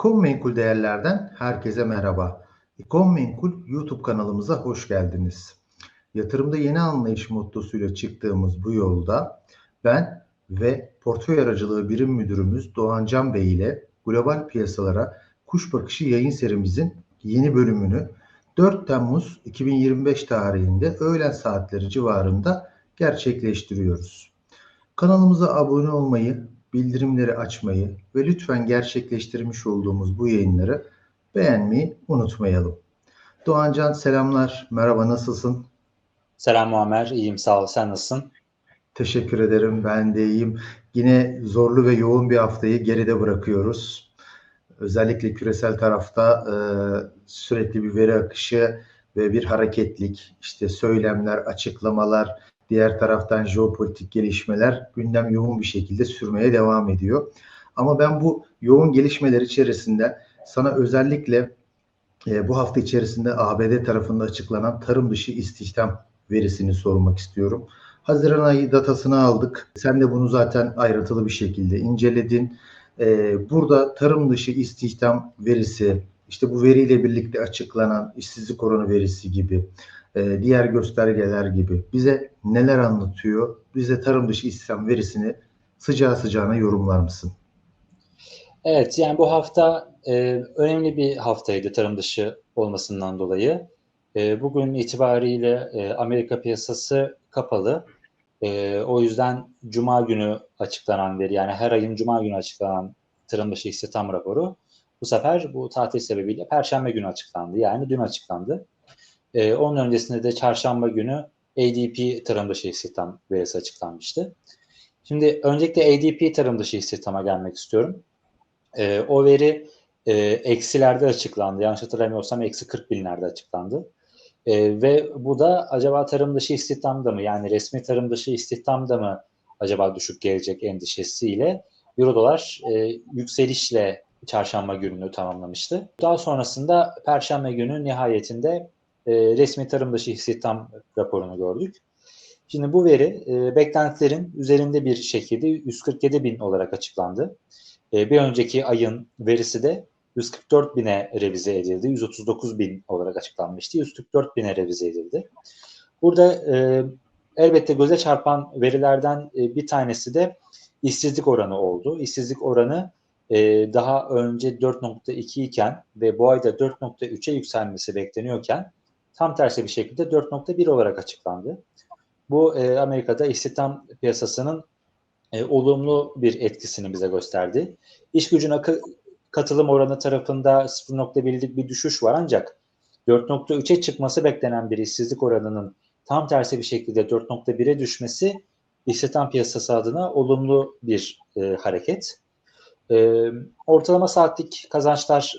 İkon Menkul Değerler'den herkese merhaba. İkon Menkul YouTube kanalımıza hoş geldiniz. Yatırımda yeni anlayış mottosuyla çıktığımız bu yolda ben ve portföy aracılığı birim müdürümüz Doğan Can Bey ile global piyasalara kuş bakışı yayın serimizin yeni bölümünü 4 Temmuz 2025 tarihinde öğlen saatleri civarında gerçekleştiriyoruz. Kanalımıza abone olmayı, bildirimleri açmayı ve lütfen gerçekleştirmiş olduğumuz bu yayınları beğenmeyi unutmayalım. Doğancan selamlar, merhaba nasılsın? Selam Muammer, iyiyim sağ ol. Sen nasılsın? Teşekkür ederim, ben de iyiyim. Yine zorlu ve yoğun bir haftayı geride bırakıyoruz. Özellikle küresel tarafta e, sürekli bir veri akışı ve bir hareketlik, işte söylemler, açıklamalar, diğer taraftan jeopolitik gelişmeler gündem yoğun bir şekilde sürmeye devam ediyor. Ama ben bu yoğun gelişmeler içerisinde sana özellikle e, bu hafta içerisinde ABD tarafında açıklanan tarım dışı istihdam verisini sormak istiyorum. Haziran ayı datasını aldık. Sen de bunu zaten ayrıntılı bir şekilde inceledin. Ee, burada tarım dışı istihdam verisi, işte bu veriyle birlikte açıklanan işsizlik oranı verisi gibi, e, diğer göstergeler gibi bize neler anlatıyor? Bize tarım dışı istihdam verisini sıcağı sıcağına yorumlar mısın? Evet, yani bu hafta e, önemli bir haftaydı tarım dışı olmasından dolayı. E, bugün itibariyle e, Amerika piyasası kapalı. E, o yüzden Cuma günü açıklanan veri, yani her ayın Cuma günü açıklanan tarım dışı istihdam raporu bu sefer bu tatil sebebiyle Perşembe günü açıklandı. Yani dün açıklandı. E, onun öncesinde de Çarşamba günü ADP tarım dışı istihdam verisi açıklanmıştı. Şimdi öncelikle ADP tarım dışı istihdama gelmek istiyorum. E, o veri e, eksilerde açıklandı. Yanlış hatırlamıyorsam eksi 40 binlerde açıklandı. E, ve bu da acaba tarım dışı istihdamda mı yani resmi tarım dışı istihdamda mı acaba düşük gelecek endişesiyle Euro dolar e, yükselişle çarşamba gününü tamamlamıştı. Daha sonrasında perşembe günü nihayetinde e, resmi tarım dışı istihdam raporunu gördük. Şimdi bu veri e, beklentilerin üzerinde bir şekilde 147 bin olarak açıklandı. E, bir önceki ayın verisi de 144 bine revize edildi. 139 bin olarak açıklanmıştı. 144 bine revize edildi. Burada elbette göze çarpan verilerden bir tanesi de işsizlik oranı oldu. İşsizlik oranı daha önce 4.2 iken ve bu ayda 4.3'e yükselmesi bekleniyorken tam tersi bir şekilde 4.1 olarak açıklandı. Bu e, Amerika'da istihdam piyasasının e, olumlu bir etkisini bize gösterdi. İş gücün akı, katılım oranı tarafında 0.1'lik bir düşüş var ancak 4.3'e çıkması beklenen bir işsizlik oranının tam tersi bir şekilde 4.1'e düşmesi istihdam piyasası adına olumlu bir e, hareket. E, ortalama saatlik kazançlar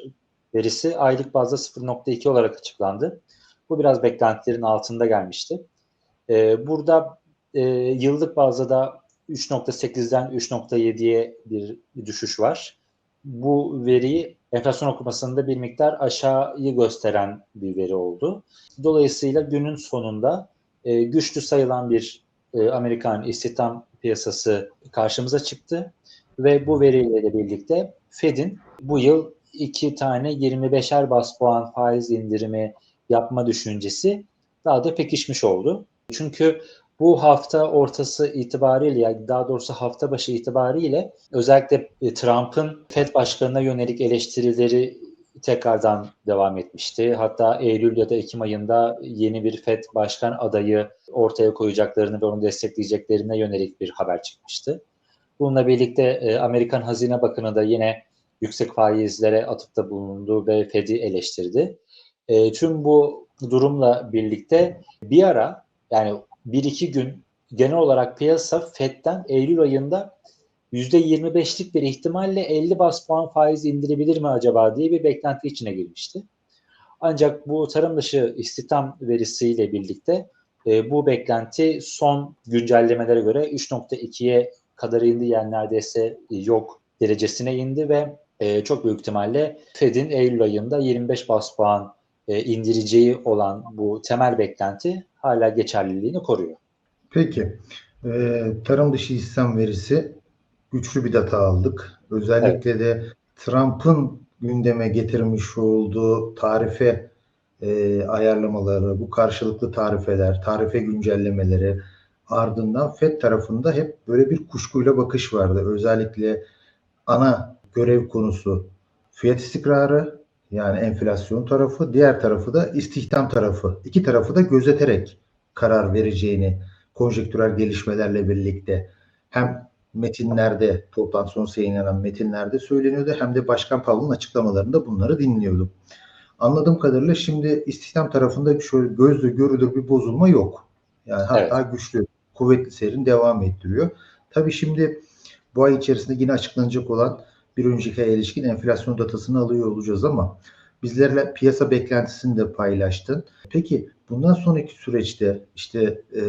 verisi aylık bazda 0.2 olarak açıklandı. Bu biraz beklentilerin altında gelmişti. E, burada e, yıllık bazda da 3.8'den 3.7'ye bir düşüş var. Bu veriyi enflasyon okumasında bir miktar aşağıyı gösteren bir veri oldu. Dolayısıyla günün sonunda e, güçlü sayılan bir e, Amerikan istihdam piyasası karşımıza çıktı ve bu veriyle birlikte Fed'in bu yıl iki tane 25'er bas puan faiz indirimi yapma düşüncesi daha da pekişmiş oldu. Çünkü bu hafta ortası itibariyle yani daha doğrusu hafta başı itibariyle özellikle e, Trump'ın FED başkanına yönelik eleştirileri tekrardan devam etmişti. Hatta Eylül ya da Ekim ayında yeni bir FED başkan adayı ortaya koyacaklarını ve onu destekleyeceklerine yönelik bir haber çıkmıştı. Bununla birlikte e, Amerikan Hazine Bakanı da yine yüksek faizlere atıfta bulundu ve Fed'i eleştirdi. E, tüm bu durumla birlikte bir ara yani bir iki gün genel olarak piyasa FED'den Eylül ayında %25'lik bir ihtimalle 50 bas puan faiz indirebilir mi acaba diye bir beklenti içine girmişti. Ancak bu tarım dışı istihdam verisiyle birlikte e, bu beklenti son güncellemelere göre 3.2'ye kadar indi yani neredeyse yok derecesine indi ve e, çok büyük ihtimalle Fed'in Eylül ayında 25 bas puan e, indireceği olan bu temel beklenti hala geçerliliğini koruyor. Peki. E, tarım dışı istihdam verisi güçlü bir data aldık. Özellikle evet. de Trump'ın gündeme getirmiş olduğu tarife e, ayarlamaları, bu karşılıklı tarifeler, tarife güncellemeleri ardından FED tarafında hep böyle bir kuşkuyla bakış vardı. Özellikle ana görev konusu fiyat istikrarı yani enflasyon tarafı, diğer tarafı da istihdam tarafı. İki tarafı da gözeterek karar vereceğini konjektürel gelişmelerle birlikte hem metinlerde, toplantı sonrası yayınlanan metinlerde söyleniyordu hem de Başkan Powell'ın açıklamalarında bunları dinliyordum. Anladığım kadarıyla şimdi istihdam tarafında şöyle gözle görülür bir bozulma yok. Yani hatta evet. güçlü, kuvvetli serin devam ettiriyor. Tabii şimdi bu ay içerisinde yine açıklanacak olan bir önceki aya ilişkin enflasyon datasını alıyor olacağız ama bizlerle piyasa beklentisini de paylaştın. Peki bundan sonraki süreçte işte e,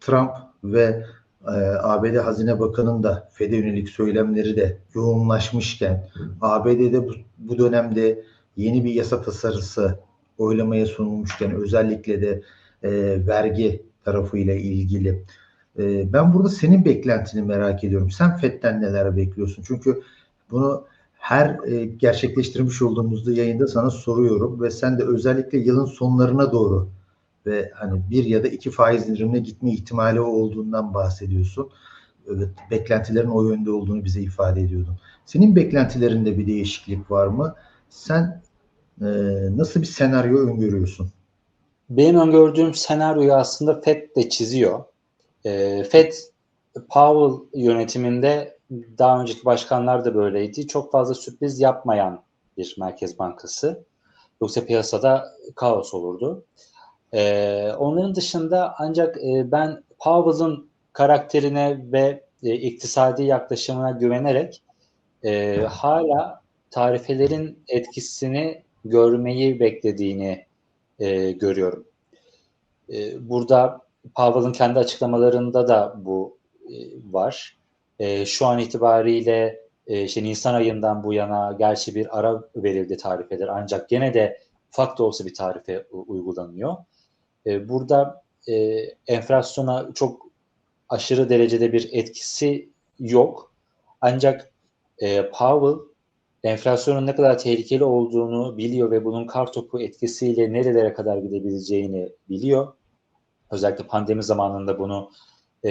Trump ve e, ABD Hazine Bakanı'nın da FED'e yönelik söylemleri de yoğunlaşmışken ABD'de bu, bu dönemde yeni bir yasa tasarısı oylamaya sunulmuşken özellikle de e, vergi tarafıyla ilgili e, ben burada senin beklentini merak ediyorum. Sen FED'den neler bekliyorsun? Çünkü bunu her e, gerçekleştirmiş olduğumuzda yayında sana soruyorum ve sen de özellikle yılın sonlarına doğru ve hani bir ya da iki faiz indirimine gitme ihtimali olduğundan bahsediyorsun. Evet, beklentilerin o yönde olduğunu bize ifade ediyordun. Senin beklentilerinde bir değişiklik var mı? Sen e, nasıl bir senaryo öngörüyorsun? Benim öngördüğüm senaryoyu aslında FED de çiziyor. E, FED Powell yönetiminde daha önceki başkanlar da böyleydi. Çok fazla sürpriz yapmayan bir merkez bankası. Yoksa piyasada kaos olurdu. Ee, onların dışında ancak e, ben Powell'ın karakterine ve e, iktisadi yaklaşımına güvenerek e, hala tarifelerin etkisini görmeyi beklediğini e, görüyorum. E, burada Powell'ın kendi açıklamalarında da bu e, var. E, şu an itibariyle e, işte Nisan ayından bu yana gerçi bir ara verildi tarifeler ancak gene de ufak da olsa bir tarife uygulanıyor. E, burada e, enflasyona çok aşırı derecede bir etkisi yok. Ancak e, Powell enflasyonun ne kadar tehlikeli olduğunu biliyor ve bunun kartopu etkisiyle nerelere kadar gidebileceğini biliyor. Özellikle pandemi zamanında bunu e,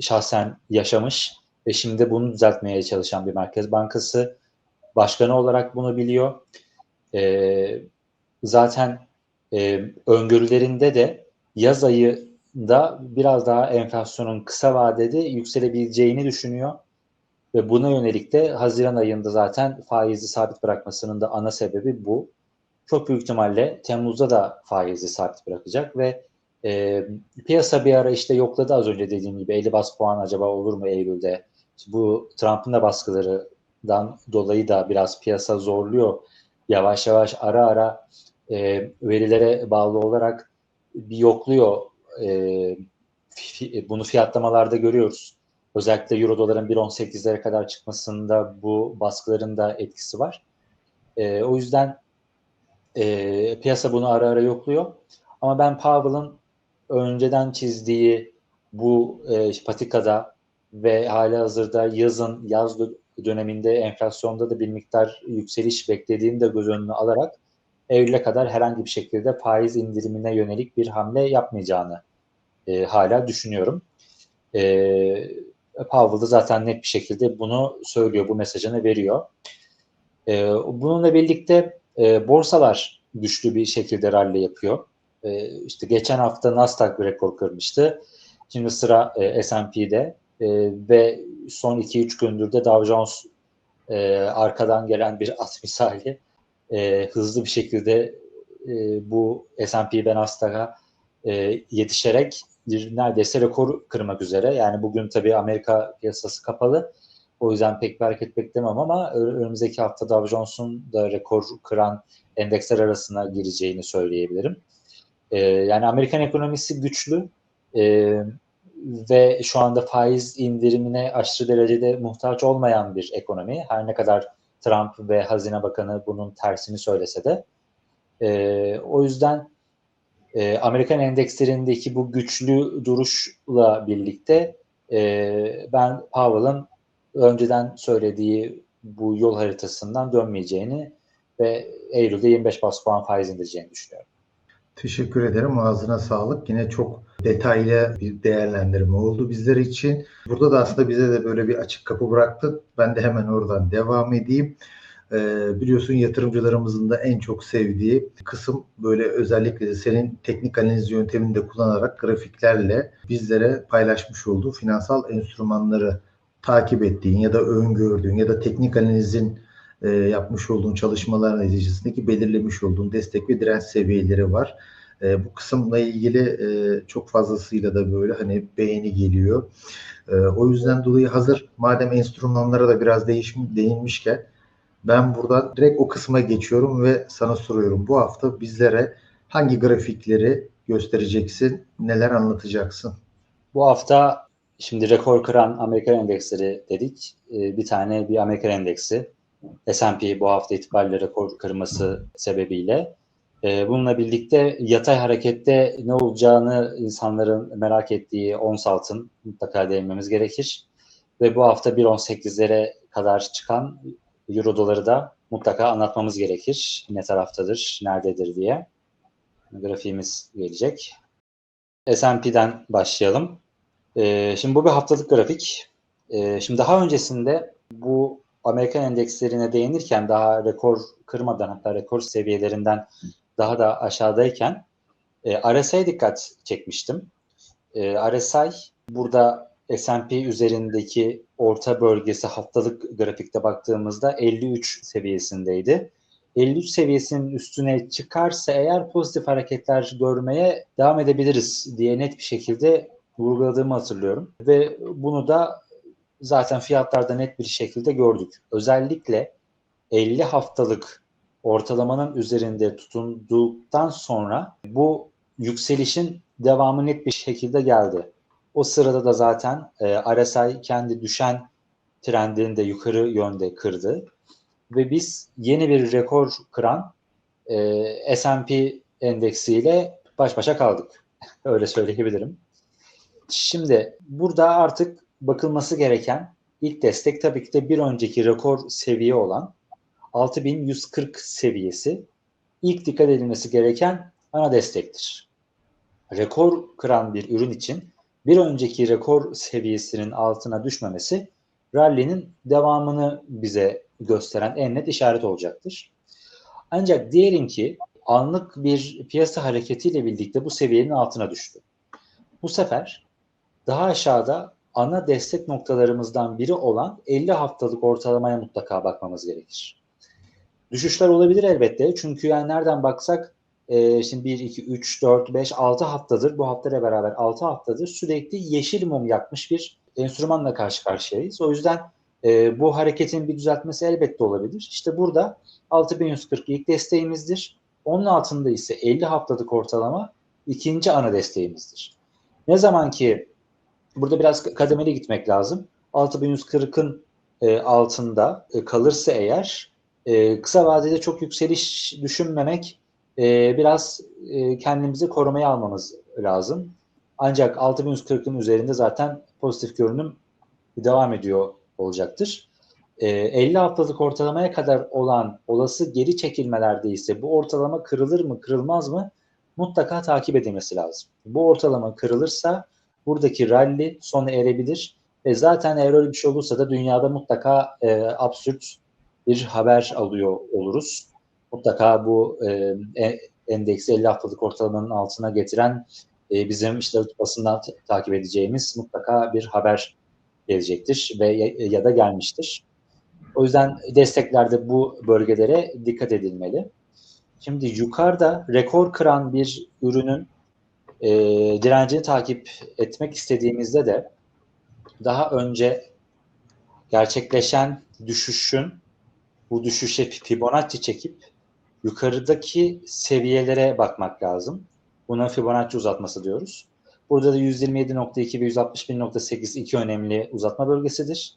şahsen yaşamış ve şimdi bunu düzeltmeye çalışan bir merkez bankası başkanı olarak bunu biliyor. E, zaten e, öngörülerinde de yaz ayında biraz daha enflasyonun kısa vadede yükselebileceğini düşünüyor. Ve buna yönelik de Haziran ayında zaten faizi sabit bırakmasının da ana sebebi bu. Çok büyük ihtimalle Temmuz'da da faizi sabit bırakacak ve e, piyasa bir ara işte yokladı az önce dediğim gibi 50 bas puan acaba olur mu Eylül'de? Bu Trump'ın da baskılarından dolayı da biraz piyasa zorluyor. Yavaş yavaş ara ara e, verilere bağlı olarak bir yokluyor. E, bunu fiyatlamalarda görüyoruz. Özellikle Euro doların 1.18'lere kadar çıkmasında bu baskıların da etkisi var. E, o yüzden e, piyasa bunu ara ara yokluyor. Ama ben Powell'ın önceden çizdiği bu e, patikada ve hala hazırda yazın, yaz döneminde enflasyonda da bir miktar yükseliş beklediğini de göz önüne alarak Eylül'e kadar herhangi bir şekilde faiz indirimine yönelik bir hamle yapmayacağını e, hala düşünüyorum. E, Powell da zaten net bir şekilde bunu söylüyor, bu mesajını veriyor. E, bununla birlikte e, borsalar güçlü bir şekilde rally yapıyor. E, işte geçen hafta Nasdaq bir rekor kırmıştı. Şimdi sıra e, S&P'de e, ve son 2-3 gündür de Dow Jones e, arkadan gelen bir at misali hızlı bir şekilde bu S&P ve Nasdaq'a yetişerek neredeyse rekor kırmak üzere. Yani bugün tabii Amerika piyasası kapalı. O yüzden pek bir hareket beklemem ama önümüzdeki hafta Dow Jones'un da rekor kıran endeksler arasına gireceğini söyleyebilirim. E, yani Amerikan ekonomisi güçlü e, ve şu anda faiz indirimine aşırı derecede muhtaç olmayan bir ekonomi. Her ne kadar Trump ve Hazine Bakanı bunun tersini söylese de. E, o yüzden e, Amerikan endekslerindeki bu güçlü duruşla birlikte e, ben Powell'ın önceden söylediği bu yol haritasından dönmeyeceğini ve Eylül'de 25 bas puan faiz indireceğini düşünüyorum. Teşekkür ederim. Ağzına sağlık. Yine çok detaylı bir değerlendirme oldu bizler için. Burada da aslında bize de böyle bir açık kapı bıraktı. Ben de hemen oradan devam edeyim. Ee, biliyorsun yatırımcılarımızın da en çok sevdiği kısım böyle özellikle de senin teknik analiz yöntemini de kullanarak grafiklerle bizlere paylaşmış olduğu finansal enstrümanları takip ettiğin ya da öngördüğün ya da teknik analizin e, yapmış olduğun çalışmalar neticesindeki belirlemiş olduğun destek ve direnç seviyeleri var. E, bu kısımla ilgili e, çok fazlasıyla da böyle hani beğeni geliyor. E, o yüzden dolayı hazır madem enstrümanlara da biraz değişim, değinmişken ben buradan direkt o kısma geçiyorum ve sana soruyorum. Bu hafta bizlere hangi grafikleri göstereceksin, neler anlatacaksın? Bu hafta şimdi rekor kıran Amerikan endeksleri dedik. Ee, bir tane bir Amerikan endeksi. S&P bu hafta itibariyle rekor kırması sebebiyle. Ee, bununla birlikte yatay harekette ne olacağını insanların merak ettiği ons altın mutlaka değinmemiz gerekir. Ve bu hafta 1.18'lere kadar çıkan Euro doları da mutlaka anlatmamız gerekir. Ne taraftadır, nerededir diye. Grafiğimiz gelecek. S&P'den başlayalım. Ee, şimdi bu bir haftalık grafik. Ee, şimdi daha öncesinde bu Amerikan endekslerine değinirken daha rekor kırmadan hatta rekor seviyelerinden daha da aşağıdayken e, RSI'ye dikkat çekmiştim. E, RSI burada S&P üzerindeki orta bölgesi haftalık grafikte baktığımızda 53 seviyesindeydi. 53 seviyesinin üstüne çıkarsa eğer pozitif hareketler görmeye devam edebiliriz diye net bir şekilde vurguladığımı hatırlıyorum. Ve bunu da zaten fiyatlarda net bir şekilde gördük. Özellikle 50 haftalık ortalamanın üzerinde tutunduktan sonra bu yükselişin devamı net bir şekilde geldi. O sırada da zaten e, RSI kendi düşen trendini de yukarı yönde kırdı. Ve biz yeni bir rekor kıran e, S&P endeksiyle baş başa kaldık. Öyle söyleyebilirim. Şimdi burada artık bakılması gereken ilk destek tabii ki de bir önceki rekor seviye olan 6140 seviyesi ilk dikkat edilmesi gereken ana destektir. Rekor kıran bir ürün için bir önceki rekor seviyesinin altına düşmemesi rally'nin devamını bize gösteren en net işaret olacaktır. Ancak diyelim ki anlık bir piyasa hareketiyle birlikte bu seviyenin altına düştü. Bu sefer daha aşağıda ana destek noktalarımızdan biri olan 50 haftalık ortalamaya mutlaka bakmamız gerekir. Düşüşler olabilir elbette. Çünkü yani nereden baksak e, şimdi 1, 2, 3, 4, 5, 6 haftadır bu haftayla beraber 6 haftadır sürekli yeşil mum yakmış bir enstrümanla karşı karşıyayız. O yüzden e, bu hareketin bir düzeltmesi elbette olabilir. İşte burada 6140 ilk desteğimizdir. Onun altında ise 50 haftalık ortalama ikinci ana desteğimizdir. Ne zaman ki burada biraz kademeli gitmek lazım. 6140'ın e, altında e, kalırsa eğer e, kısa vadede çok yükseliş düşünmemek e, biraz e, kendimizi korumaya almamız lazım. Ancak 6140'ın üzerinde zaten pozitif görünüm devam ediyor olacaktır. E, 50 haftalık ortalamaya kadar olan olası geri çekilmelerde ise bu ortalama kırılır mı kırılmaz mı mutlaka takip edilmesi lazım. Bu ortalama kırılırsa buradaki rally sona erebilir. E zaten eğer öyle bir şey olursa da dünyada mutlaka e, absürt bir haber alıyor oluruz. Mutlaka bu e, endeksi 50 haftalık ortalamanın altına getiren e, bizim işte basından takip edeceğimiz mutlaka bir haber gelecektir ve ya, ya da gelmiştir. O yüzden desteklerde bu bölgelere dikkat edilmeli. Şimdi yukarıda rekor kıran bir ürünün e, direncini takip etmek istediğimizde de daha önce gerçekleşen düşüşün bu düşüşe Fibonacci çekip yukarıdaki seviyelere bakmak lazım. Buna Fibonacci uzatması diyoruz. Burada da 127.2 ve 161.8 iki önemli uzatma bölgesidir.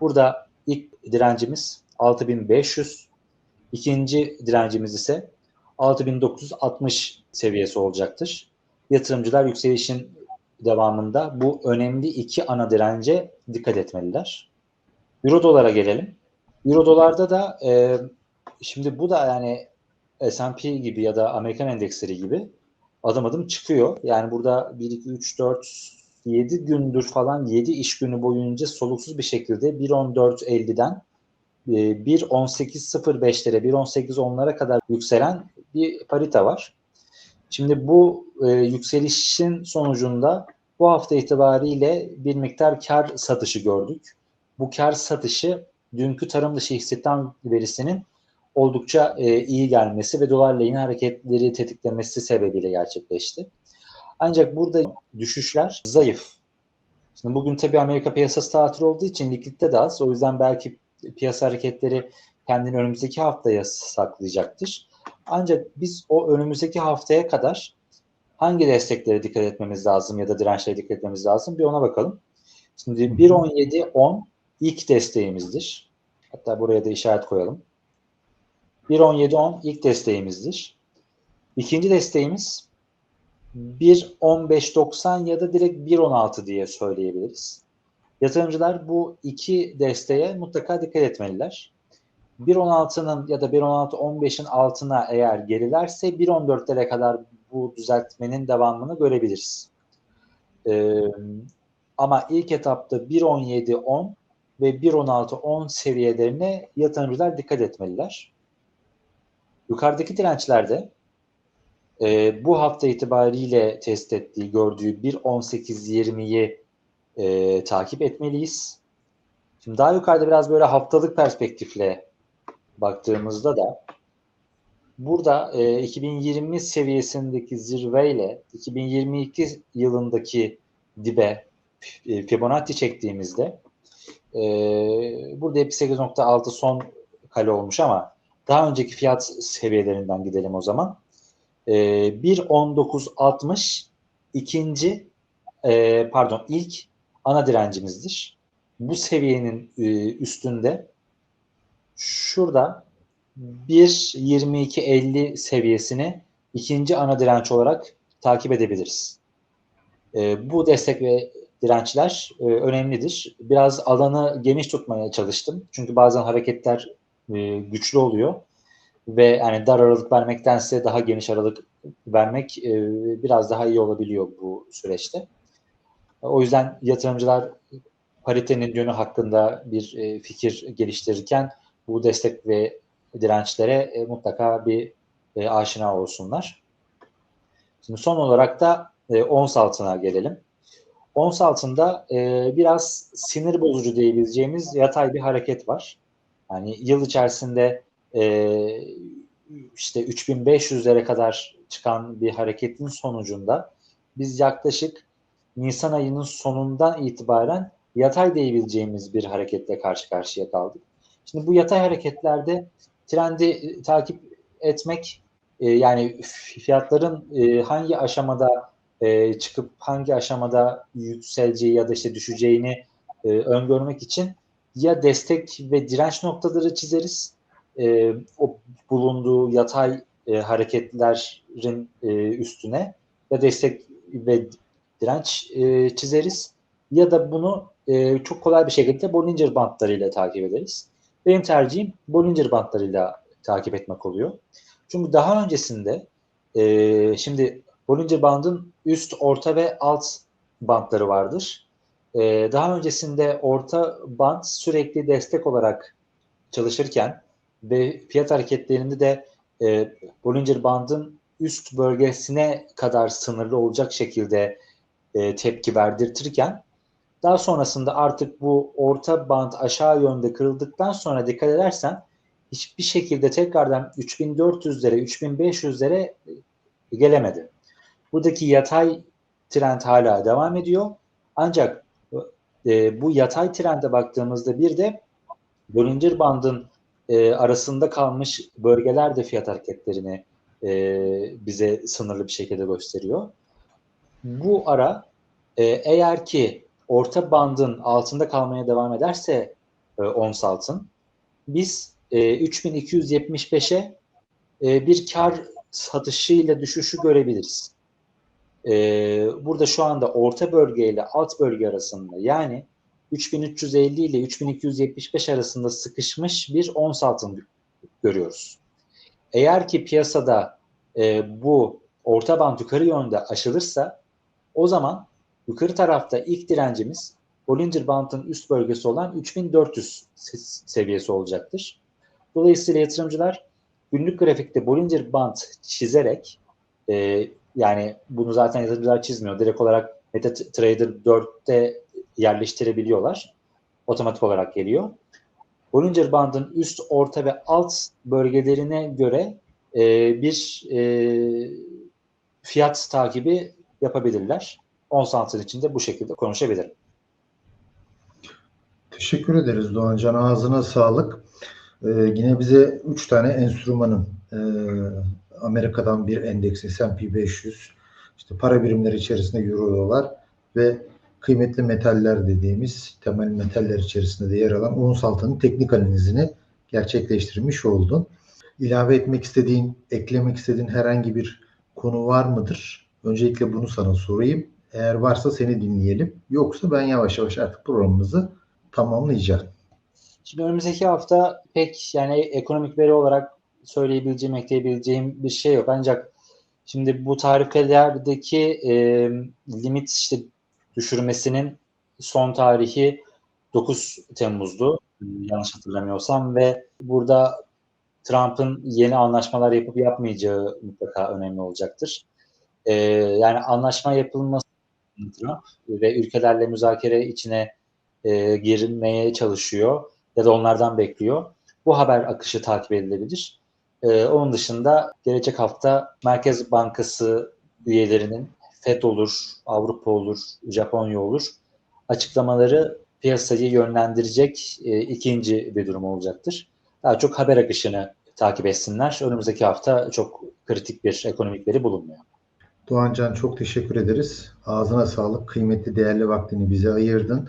Burada ilk direncimiz 6500, ikinci direncimiz ise 6960 seviyesi olacaktır. Yatırımcılar yükselişin devamında bu önemli iki ana dirence dikkat etmeliler. Euro dolara gelelim. Euro dolarda da e, şimdi bu da yani S&P gibi ya da Amerikan endeksleri gibi adım adım çıkıyor. Yani burada 1, 2, 3, 4, 7 gündür falan 7 iş günü boyunca soluksuz bir şekilde 1.14.50'den 1.18.05'lere 1.18.10'lara kadar yükselen bir parita var. Şimdi bu e, yükselişin sonucunda bu hafta itibariyle bir miktar kar satışı gördük. Bu kar satışı dünkü tarım dışı istihdam verisinin oldukça e, iyi gelmesi ve dolar lehine hareketleri tetiklemesi sebebiyle gerçekleşti. Ancak burada düşüşler zayıf. Şimdi bugün tabii Amerika piyasası tatil olduğu için likitte de az. O yüzden belki piyasa hareketleri kendini önümüzdeki haftaya saklayacaktır. Ancak biz o önümüzdeki haftaya kadar hangi desteklere dikkat etmemiz lazım ya da dirençlere dikkat etmemiz lazım bir ona bakalım. Şimdi 1.17.10 ilk desteğimizdir. Hatta buraya da işaret koyalım. 1.17.10 ilk desteğimizdir. İkinci desteğimiz 1.15.90 ya da direkt 1.16 diye söyleyebiliriz. Yatırımcılar bu iki desteğe mutlaka dikkat etmeliler. 1.16'nın ya da 1.16-15'in altına eğer gerilerse 1.14'lere kadar bu düzeltmenin devamını görebiliriz. Ee, ama ilk etapta 1.17-10 ve 1.16-10 seviyelerine yatırımcılar dikkat etmeliler. Yukarıdaki dirençlerde e, bu hafta itibariyle test ettiği, gördüğü 1.18-20'yi e, takip etmeliyiz. Şimdi daha yukarıda biraz böyle haftalık perspektifle baktığımızda da burada e, 2020 seviyesindeki zirveyle 2022 yılındaki dibe e, Fibonacci çektiğimizde e, burada hep 8.6 son kale olmuş ama daha önceki fiyat seviyelerinden gidelim o zaman. E, 1.19.60 ikinci e, pardon ilk ana direncimizdir. Bu seviyenin e, üstünde şurada 1.22.50 seviyesini ikinci ana direnç olarak takip edebiliriz. E, bu destek ve dirençler e, önemlidir. Biraz alanı geniş tutmaya çalıştım. Çünkü bazen hareketler e, güçlü oluyor ve yani dar aralık vermektense daha geniş aralık vermek e, biraz daha iyi olabiliyor bu süreçte. O yüzden yatırımcılar paritenin yönü hakkında bir e, fikir geliştirirken bu destek ve dirençlere e, mutlaka bir e, aşina olsunlar. Şimdi son olarak da e, ons altına gelelim. Ons altında e, biraz sinir bozucu diyebileceğimiz yatay bir hareket var. Yani yıl içerisinde e, işte 3500'lere kadar çıkan bir hareketin sonucunda biz yaklaşık Nisan ayının sonundan itibaren yatay diyebileceğimiz bir hareketle karşı karşıya kaldık. Şimdi bu yatay hareketlerde trendi takip etmek e, yani fiyatların e, hangi aşamada e, çıkıp hangi aşamada yükseleceği ya da işte düşeceğini e, öngörmek için ya destek ve direnç noktaları çizeriz. E, o bulunduğu yatay e, hareketlerin e, üstüne ya destek ve direnç e, çizeriz ya da bunu e, çok kolay bir şekilde Bollinger bantlarıyla takip ederiz. Benim tercihim Bollinger bantlarıyla takip etmek oluyor. Çünkü daha öncesinde e, şimdi Bollinger bandın üst, orta ve alt bantları vardır. E, daha öncesinde orta bant sürekli destek olarak çalışırken ve fiyat hareketlerinde de e, Bollinger bandın üst bölgesine kadar sınırlı olacak şekilde e, tepki verdirtirken daha sonrasında artık bu orta band aşağı yönde kırıldıktan sonra dikkat edersen hiçbir şekilde tekrardan 3400'lere 3500'lere gelemedi. Buradaki yatay trend hala devam ediyor. Ancak e, bu yatay trende baktığımızda bir de Bollinger bandın e, arasında kalmış bölgeler de fiyat hareketlerini e, bize sınırlı bir şekilde gösteriyor. Bu ara e, eğer ki orta bandın altında kalmaya devam ederse e, ons altın biz e, 3275'e e, bir kar satışıyla düşüşü görebiliriz. E, burada şu anda orta bölge ile alt bölge arasında yani 3350 ile 3275 arasında sıkışmış bir ons altın görüyoruz. Eğer ki piyasada e, bu orta band yukarı yönde aşılırsa o zaman yukarı tarafta ilk direncimiz Bollinger Band'ın üst bölgesi olan 3400 seviyesi olacaktır. Dolayısıyla yatırımcılar günlük grafikte Bollinger Band çizerek e, yani bunu zaten yatırımcılar çizmiyor. Direkt olarak MetaTrader 4'te yerleştirebiliyorlar. Otomatik olarak geliyor. Bollinger Band'ın üst, orta ve alt bölgelerine göre e, bir e, fiyat takibi yapabilirler. 10 santim içinde bu şekilde konuşabilirim. Teşekkür ederiz Doğancan. Ağzına sağlık. Ee, yine bize 3 tane enstrümanın e, Amerika'dan bir endeksi S&P 500, işte para birimleri içerisinde euro dolar ve kıymetli metaller dediğimiz temel metaller içerisinde de yer alan ons altının teknik analizini gerçekleştirmiş oldun. İlave etmek istediğin, eklemek istediğin herhangi bir konu var mıdır? Öncelikle bunu sana sorayım. Eğer varsa seni dinleyelim. Yoksa ben yavaş yavaş artık programımızı tamamlayacağım. Şimdi önümüzdeki hafta pek yani ekonomik veri olarak söyleyebileceğim, ekleyebileceğim bir şey yok. Ancak şimdi bu tarifelerdeki e, limit işte düşürmesinin son tarihi 9 Temmuz'du yanlış hatırlamıyorsam ve burada Trump'ın yeni anlaşmalar yapıp yapmayacağı mutlaka önemli olacaktır. Ee, yani anlaşma yapılması Trump ve ülkelerle müzakere içine e, girmeye çalışıyor ya da onlardan bekliyor. Bu haber akışı takip edilebilir. Ee, onun dışında gelecek hafta Merkez Bankası üyelerinin FED olur, Avrupa olur, Japonya olur açıklamaları piyasayı yönlendirecek e, ikinci bir durum olacaktır. Daha çok haber akışını takip etsinler. Önümüzdeki hafta çok kritik bir ekonomik veri bulunmuyor. Doğancan çok teşekkür ederiz. Ağzına sağlık. Kıymetli değerli vaktini bize ayırdın.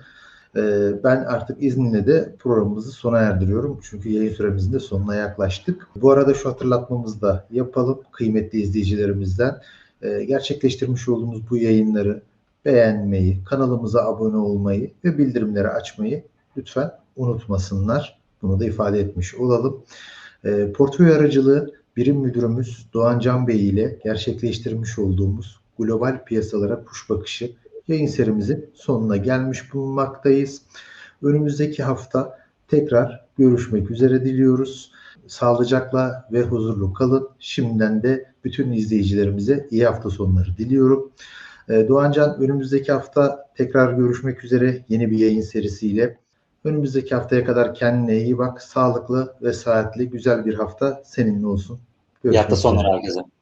Ee, ben artık izninle de programımızı sona erdiriyorum. Çünkü yayın süremizin de sonuna yaklaştık. Bu arada şu hatırlatmamızı da yapalım kıymetli izleyicilerimizden. Ee, gerçekleştirmiş olduğumuz bu yayınları beğenmeyi, kanalımıza abone olmayı ve bildirimleri açmayı lütfen unutmasınlar. Bunu da ifade etmiş olalım. E, portföy aracılığı birim müdürümüz Doğan Can Bey ile gerçekleştirmiş olduğumuz global piyasalara kuş bakışı yayın serimizin sonuna gelmiş bulunmaktayız. Önümüzdeki hafta tekrar görüşmek üzere diliyoruz. Sağlıcakla ve huzurlu kalın. Şimdiden de bütün izleyicilerimize iyi hafta sonları diliyorum. Doğancan önümüzdeki hafta tekrar görüşmek üzere yeni bir yayın serisiyle. Önümüzdeki haftaya kadar kendine iyi bak. Sağlıklı ve saatli güzel bir hafta seninle olsun. Görüşmek iyi hafta sonları herkese.